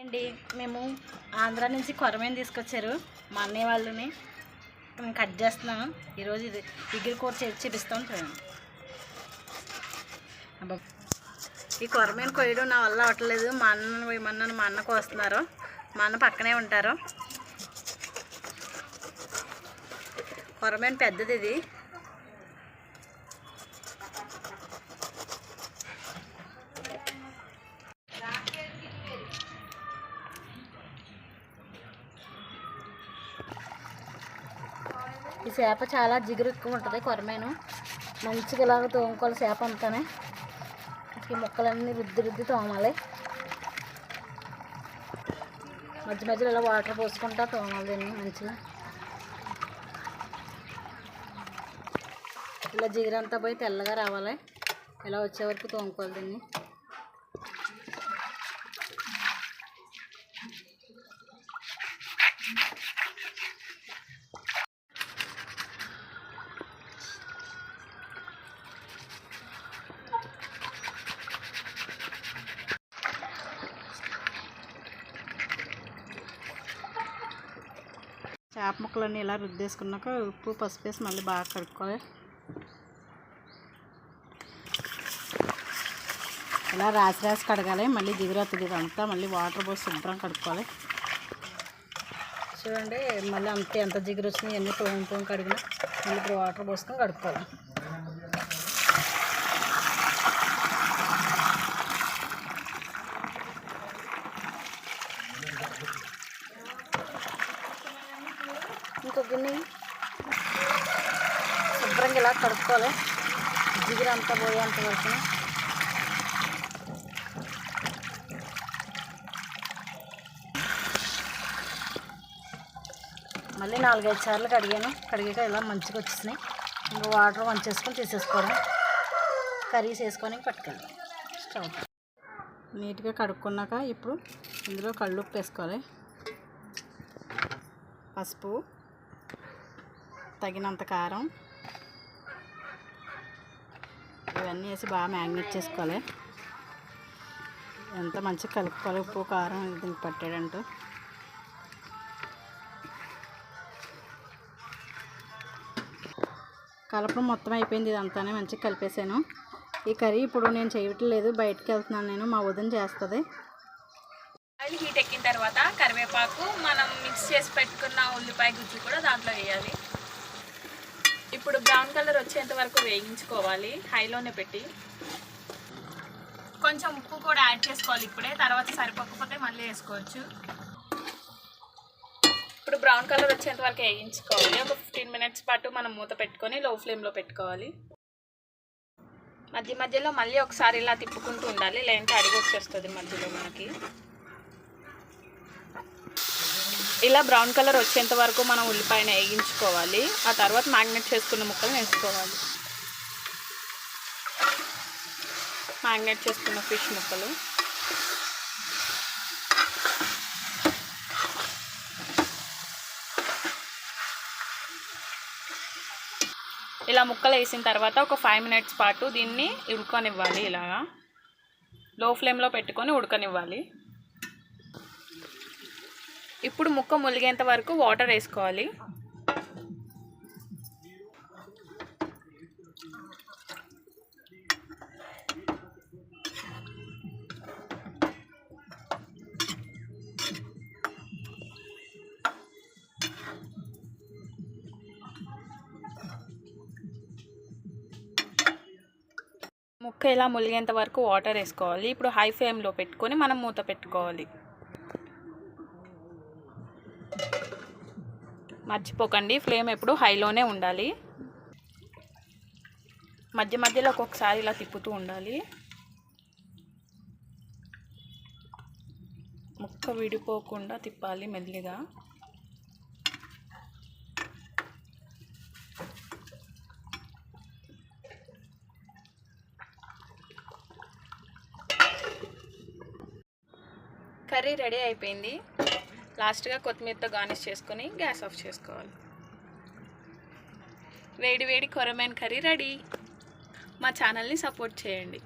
అండి మేము ఆంధ్ర నుంచి కొరమేను తీసుకొచ్చారు మా అన్నయ్య వాళ్ళని. మేము కట్ చేస్తున్నాము ఈరోజు ఇది ఇగ్గిరి కూర చేసి చూపిస్తాం చూడండి. అబ్బా. ఈ కొరమేను కొయ్యడం నా వల్ల అవ్వట్లేదు. మా అన్న మా మా అన్న కోస్తున్నారు మా అన్న పక్కనే ఉంటారు. కొరమేను పెద్దది ఇది. ఈ చేప చాలా జిగురు ఎక్కువ ఉంటుంది కొరమేను. మంచిగా ఇలాగ తోముకోవాలి చేప అంతానే. ఈ ముక్కలన్నీ రుద్ది రుద్ది తోమాలి. మధ్య మధ్యలో ఇలా వాటర్ పోసుకుంటా తోమాలి దీన్ని మంచిగా. ఇలా జిగురంతా పోయి తెల్లగా రావాలి. ఇలా వచ్చే వరకు తోముకోవాలి దీన్ని. చేప ముక్కలన్నీ ఇలా రుద్దేసుకున్నాక ఉప్పు పసుపు వేసి మళ్ళీ బాగా కడుక్కోవాలి. ఇలా రాసి రాసి కడగాలి మళ్ళీ దిగురు ఇదంతా మళ్ళీ వాటర్ పోసి శుభ్రం కడుక్కోవాలి. చూడండి మళ్ళీ అంతే ఎంత జిగురు వచ్చినాయి ఎన్ని తోము తోము కడిగినా మళ్ళీ ఇప్పుడు వాటర్ పోసుకొని కడుక్కోవాలి ఇంకో గిన్నె శుభ్రంగా ఇలా కడుక్కోవాలి. జిగురు అంతా పోయేంత వరకు. మళ్ళీ నాలుగైదు సార్లు కడిగాను. కడిగాక ఇలా మంచిగా వచ్చేసినాయి. ఇంకా వాటర్ వంచేసుకొని తీసేసుకోవడం. కర్రీస్ వేసుకొని పట్టుకెళ్ళి స్టవ్. నీట్గా కడుక్కున్నాక ఇప్పుడు ఇందులో కళ్ళుప్పు వేసుకోవాలి. పసుపు తగినంత కారం ఇవన్నీ వేసి బాగా మ్యాగ్నేట్ చేసుకోవాలి. ఎంత మంచిగా కలుపుకోవాలి. ఉప్పు కారం దీనికి పట్టాడంటూ కలపడం మొత్తం అయిపోయింది. ఇదంతానే మంచిగా కలిపేసాను. ఈ కర్రీ ఇప్పుడు నేను చేయట్లేదు. బయటకు వెళ్తున్నాను నేను. మా వదిన చేస్తుంది. ఆయిల్ హీట్ ఎక్కిన తర్వాత కరివేపాకు మనం మిక్స్ చేసి పెట్టుకున్న ఉల్లిపాయ గుజ్జు కూడా దాంట్లో వేయాలి. ఇప్పుడు బ్రౌన్ కలర్ వచ్చేంత వరకు వేయించుకోవాలి. హైలోనే పెట్టి. కొంచెం ఉప్పు కూడా యాడ్ చేసుకోవాలి ఇప్పుడే. తర్వాత సరిపోకపోతే మళ్ళీ వేసుకోవచ్చు. ఇప్పుడు బ్రౌన్ కలర్ వచ్చేంత వరకు వేయించుకోవాలి. ఒక ఫిఫ్టీన్ మినిట్స్ పాటు మనం మూత పెట్టుకొని లో ఫ్లేమ్లో పెట్టుకోవాలి. మధ్య మధ్యలో మళ్ళీ ఒకసారి ఇలా తిప్పుకుంటూ ఉండాలి. లేదంటే అడిగి వచ్చేస్తుంది మధ్యలో మనకి. ఇలా బ్రౌన్ కలర్ వచ్చేంత వరకు మనం ఉల్లిపాయను వేయించుకోవాలి. ఆ తర్వాత మ్యాగ్నెట్ చేసుకున్న ముక్కలు వేసుకోవాలి. మ్యాగ్నెట్ చేసుకున్న ఫిష్ ముక్కలు. ఇలా ముక్కలు వేసిన తర్వాత ఒక ఫైవ్ మినిట్స్ పాటు దీన్ని ఉడకనివ్వాలి ఇలాగా. లో ఫ్లేమ్లో పెట్టుకొని ఉడకనివ్వాలి. ఇప్పుడు ముక్క ములిగేంత వరకు వాటర్ వేసుకోవాలి. ముక్క ఇలా ములిగేంత వరకు వాటర్ వేసుకోవాలి. ఇప్పుడు హై ఫ్లేమ్లో పెట్టుకొని మనం మూత పెట్టుకోవాలి. మర్చిపోకండి. ఫ్లేమ్ ఎప్పుడు హైలోనే ఉండాలి. మధ్య మధ్యలో ఒక్కొక్కసారి ఇలా తిప్పుతూ ఉండాలి. ముక్క విడిపోకుండా తిప్పాలి మెల్లిగా. కర్రీ రెడీ అయిపోయింది. లాస్ట్గా కొత్తిమీరతో గార్నిష్ చేసుకొని గ్యాస్ ఆఫ్ చేసుకోవాలి. వేడి వేడి కొరమైన కర్రీ రెడీ. మా ఛానల్ని సపోర్ట్ చేయండి.